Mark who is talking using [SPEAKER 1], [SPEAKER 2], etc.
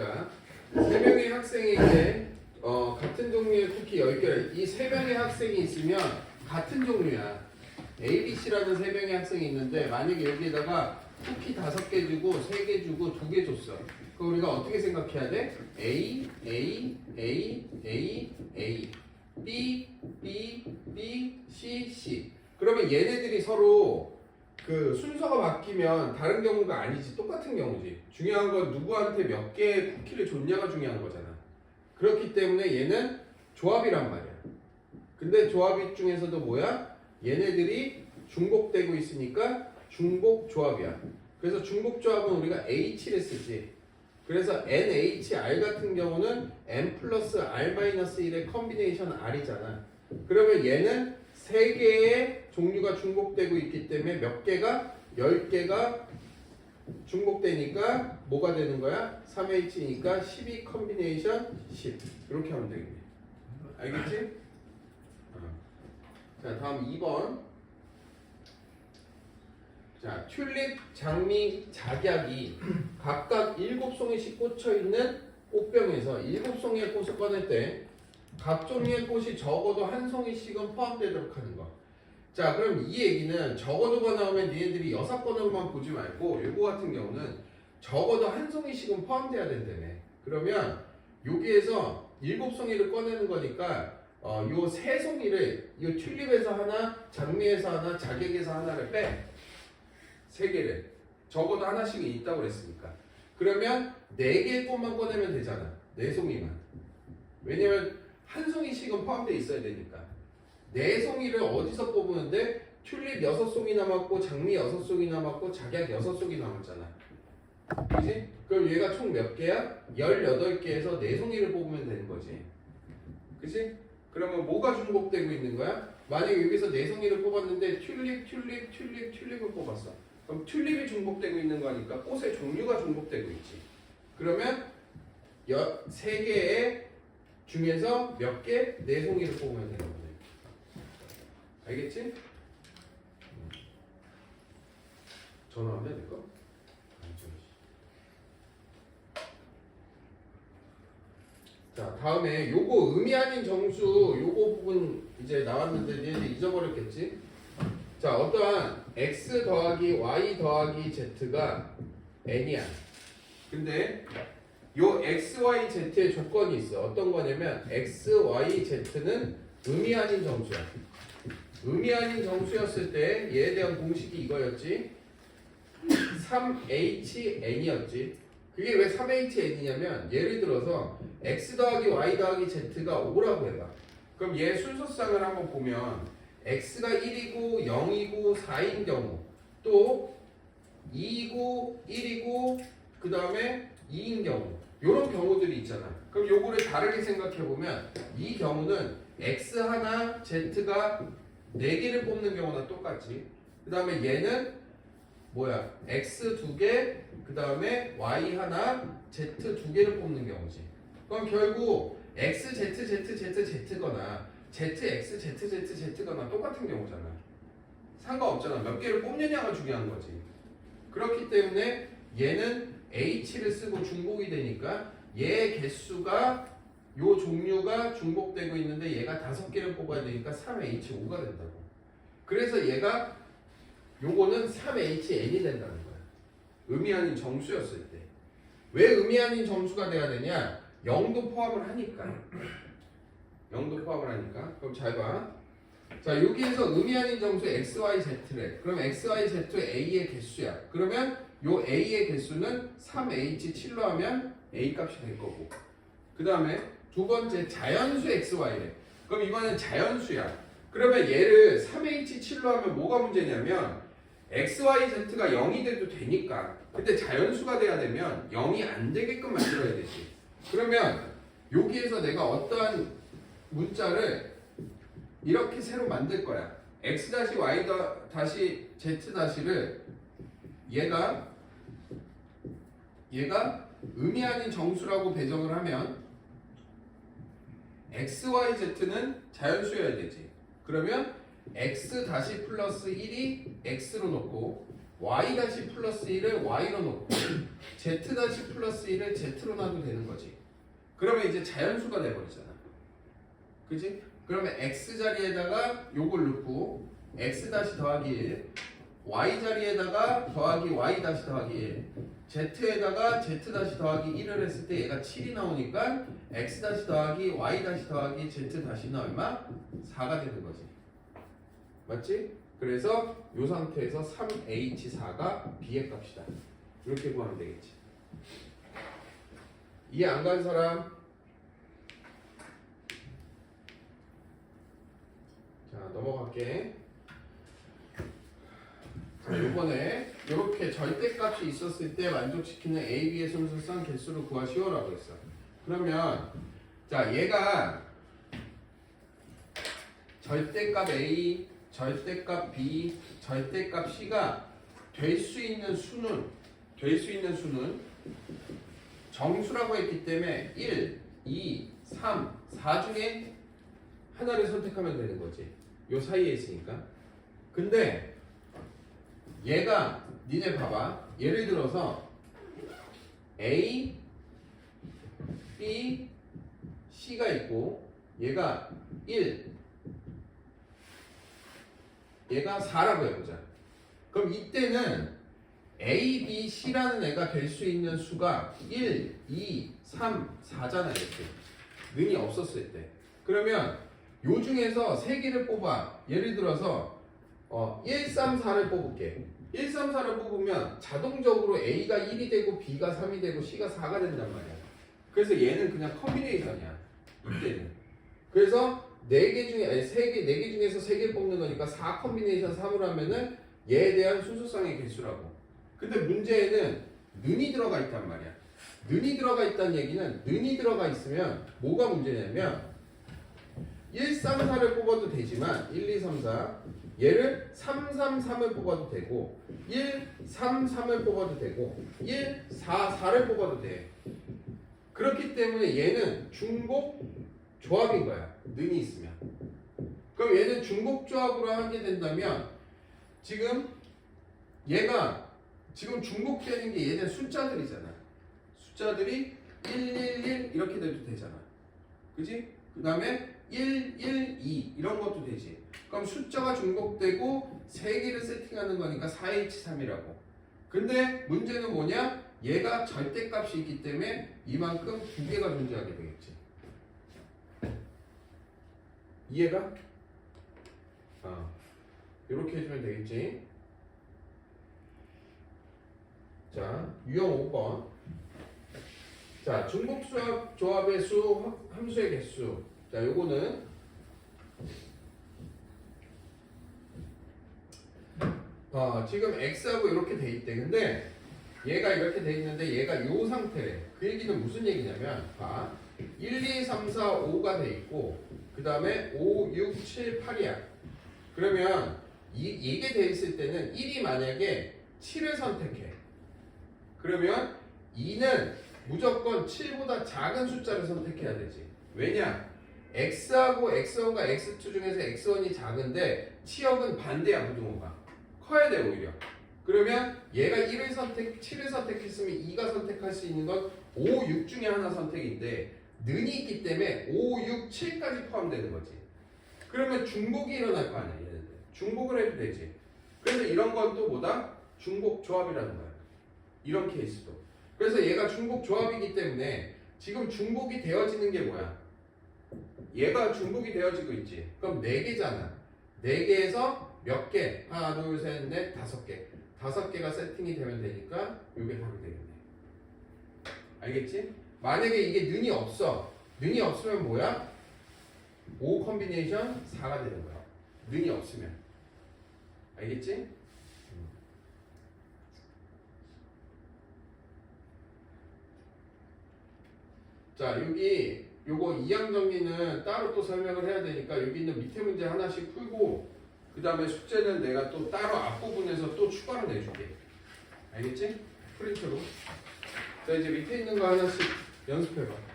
[SPEAKER 1] 자, 세 명의 이제 어, 같은 종류의 쿠키 10개를 이 세 명의 학생이 있으면 같은 종류야. A, B, C라는 세 명의 학생이 있는데 만약에 여기에다가 쿠키 다섯 개 주고 세 개 주고 두 개 줬어. 그럼 우리가 어떻게 생각해야 돼? A, A, A, A, A, B, B, B, C, C. 그러면 얘네들이 서로 그 순서가 바뀌면 다른 경우가 아니지 똑같은 경우지. 중요한 건 누구한테 몇 개의 쿠키를 줬냐가 중요한 거잖아. 그렇기 때문에 얘는 조합이란 말이야. 근데 조합 중에서도 뭐야? 얘네들이 중복되고 있으니까 중복 조합이야. 그래서 중복 조합은 우리가 H를 쓰지. 그래서 NHR 같은 경우는 N 플러스 R 마이너스 1의 컨비네이션 R이잖아. 그러면 얘는 세 개의 종류가 중복되고 있기 때문에 몇 개가 10개가 중복되니까 뭐가 되는 거야? 3H니까 12 컨비네이션 10 이렇게 하면 되겠네. 알겠지? 어. 자 다음 2번 자 튤립, 장미, 작약이 각각 7송이씩 꽂혀있는 꽃병에서 7송이의 꽃을 꺼낼 때 각 종류의 꽃이 적어도 한 송이씩은 포함되도록 하는 거. 자, 그럼 이 얘기는 적어도 가 나오면 니네들이 여섯 번으로만 보지 말고 요거 같은 경우는 적어도 한 송이씩은 포함돼야 된다며. 그러면 여기에서 일곱 송이를 꺼내는 거니까 어, 요 세 송이를 요 튤립에서 하나, 장미에서 하나, 자객에서 하나를 빼. 세 개를. 적어도 하나씩은 있다고 그랬으니까. 그러면 네 개의 꽃만 꺼내면 되잖아. 네 송이만. 왜냐면 한 송이씩은 포함되어 있어야 되니까. 네 송이를 어디서 뽑으는데 튤립 여섯 송이 남았고 장미 여섯 송이 남았고 작약 여섯 송이 남았잖아. 그지? 그럼 얘가 총 몇 개야? 18개에서 네 송이를 뽑으면 되는 거지. 그지? 그러면 뭐가 중복되고 있는 거야? 만약에 여기서 네 송이를 뽑았는데 튤립, 튤립, 튤립, 튤립을 뽑았어. 그럼 튤립이 중복되고 있는 거니까 꽃의 종류가 중복되고 있지. 그러면 여, 세 개의 중에서 몇 개? 네 송이를 뽑으면 되는 거네. 알겠지? 전화하면 될까? 자 다음에 요거 의미 아닌 정수 요거 부분 이제 나왔는데 얘네 잊어버렸겠지? 자 어떠한 x 더하기 y 더하기 z가 n이야. 근데 요 x, y, z의 조건이 있어. 어떤 거냐면 x, y, z는 의미 아닌 정수야. 의미 아닌 정수였을 때 얘에 대한 공식이 이거였지. 3HN이었지. 그게 왜 3HN이냐면 예를 들어서 x 더하기 y 더하기 z가 5라고 해봐. 그럼 얘 순서상을 한번 보면 x가 1이고 0이고 4인 경우 또 2이고 1이고 그 다음에 2인 경우 이런 경우들이 있잖아. 그럼 요거를 다르게 생각해 보면 이 경우는 x 하나 z가 4개를 뽑는 경우나 똑같지. 그 다음에 얘는 뭐야 x 두 개, 그 다음에 y 하나, z 두 개를 뽑는 경우지. 그럼 결국 x, z, z, z, z거나 z, x, z, z, z거나 똑같은 경우잖아. 상관없잖아. 몇 개를 뽑느냐가 중요한 거지. 그렇기 때문에 얘는 h를 쓰고 중복이 되니까 얘 개수가 요 종류가 중복되고 있는데 얘가 다섯 개를 뽑아야 되니까 3h5가 된다고. 그래서 얘가 요거는 3hn이 된다는 거야. 의미 아닌 정수였을 때. 왜 의미 아닌 정수가 돼야 되냐? 0도 포함을 하니까. 0도 포함을 하니까. 그럼 잘 봐. 자, 여기에서 의미 아닌 정수 x, y, z래. 그럼 x, y, z a의 개수야. 그러면 요 a의 개수는 3h7로 하면 a 값이 될 거고. 그 다음에 두 번째 자연수 xy래. 그럼 이번엔 자연수야. 그러면 얘를 3h7로 하면 뭐가 문제냐면 x, y, z가 0이 돼도 되니까. 근데 자연수가 돼야 되면 0이 안 되게끔 만들어야 되지. 그러면 여기에서 내가 어떠한 문자를 이렇게 새로 만들 거야. x 다시 y 더 다시 z 다시를 얘가 얘가 의미 아닌 정수라고 배정을 하면 x, y, z는 자연수여야 되지. 그러면 x 다시 플러스 1이 x로 놓고 y 다시 플러스 1을 y로 놓고 z 다시 플러스 1을 z로 놔도 되는 거지. 그러면 이제 자연수가 돼버리잖아. 그지? 그러면 x 자리에다가 요걸 넣고 x 다시 더하기 1 y 자리에다가 더하기 y 다시 더하기 1 z에다가 z 다시 더하기 1을 했을 때 얘가 7이 나오니까 x 다시 더하기 y 다시 더하기 z 다시는 얼마? 4가 되는 거지. 맞지? 그래서 이 상태에서 3H4가 B의 값이다. 이렇게 구하면 되겠지. 이해 안 간 사람? 자, 넘어갈게. 자, 이렇게 절대값이 있었을 때 만족시키는 A, B의 순수성 개수를 구하시오라고 했어. 그러면 자, 얘가 절대값 A, 절대값 B, 절대값 C가 될 수 있는 수는 될 수 있는 수는 정수라고 했기 때문에 1, 2, 3, 4 중에 하나를 선택하면 되는 거지. 요 사이에 있으니까. 근데 얘가 니네 봐봐. 예를 들어서 A, B, C가 있고 얘가 1, 얘가 4라고 해보자. 그럼 이때는 A, B, C라는 애가 될 수 있는 수가 1, 2, 3, 4잖아 이렇게. 는이 없었을 때. 그러면 요 중에서 세 개를 뽑아. 예를 들어서 어, 1, 3, 4를 뽑을게. 1, 3, 4를 뽑으면 자동적으로 A가 1이 되고 B가 3이 되고 C가 4가 된단 말이야. 그래서 얘는 그냥 컨비네이션이야. 이때는. 그래서 네개 중에 아니 세 개, 네개 중에서 세개 뽑는 거니까 4 컨비네이션 3으로 하면은 얘에 대한 순수성의 개수라고. 근데 문제에는 는이 들어가 있단 말이야. 는이 들어가 있다는 얘기는 는이 들어가 있으면 뭐가 문제냐면 1, 3, 4를 뽑아도 되지만 1, 2, 3, 4 얘를 3, 3, 3을 뽑아도 되고 1, 3, 3을 뽑아도 되고 1, 4, 4를 뽑아도 돼. 그렇기 때문에 얘는 중복 조합인 거야. 는이 있으면. 그럼 얘는 중복 조합으로 하게 된다면 지금 얘가 지금 중복되는 게 얘는 숫자들이잖아. 숫자들이 1, 1, 1 이렇게 돼도 되잖아. 그지? 그 다음에 1, 1, 2 이런 것도 되지. 그럼 숫자가 중복되고 세 개를 세팅하는 거니까 4H3이라고. 근데 문제는 뭐냐? 얘가 절대값이 있기 때문에 이만큼 두 개가 존재하게 되겠지. 이해가? 어. 이렇게 해주면 되겠지. 자, 유형 5번. 자, 중복 수합 조합의 수, 함- 함수의 개수. 자, 요거는 어, 지금 x하고 이렇게 돼 있대. 근데 얘가 이렇게 돼 있는데 얘가 요 상태래. 그 얘기는 무슨 얘기냐면 봐. 1, 2, 3, 4, 5가 돼 있고 그 다음에 5, 6, 7, 8이야. 그러면 이, 이게 돼 있을 때는 1이 만약에 7을 선택해. 그러면 2는 무조건 7보다 작은 숫자를 선택해야 되지. 왜냐? X하고 x1과 x2 중에서 x1이 작은데 치역은 반대야 무등호가. 커야 돼 오히려. 그러면 얘가 1을 선택, 7을 선택했으면 2가 선택할 수 있는 건 5, 6 중에 하나 선택인데 는이 있기 때문에 5, 6, 7까지 포함되는 거지. 그러면 중복이 일어날 거 아니야 얘네들. 중복을 해도 되지. 그래서 이런 건 또 뭐다? 중복 조합이라는 거야. 이런 케이스도. 그래서 얘가 중복 조합이기 때문에 지금 중복이 되어지는 게 뭐야? 얘가 중복이 되어지고 있지. 그럼 4개잖아. 4개에서 몇 개? 하나, 둘, 셋, 넷, 다섯 개. 다섯 개가 세팅이 되면 되니까 이게 답이 되겠네. 알겠지? 만약에 이게 는이 없어. 는이 없으면 뭐야? 5 컨비네이션 4가 되는 거야. 는이 없으면. 알겠지? 자 여기 요거 이항 정리는 따로 또 설명을 해야 되니까 여기 있는 밑에 문제 하나씩 풀고 그 다음에 숙제는 내가 또 따로 앞부분에서 또 추가로 내줄게. 알겠지? 프린트로. 자 이제 밑에 있는 거 하나씩 연습해봐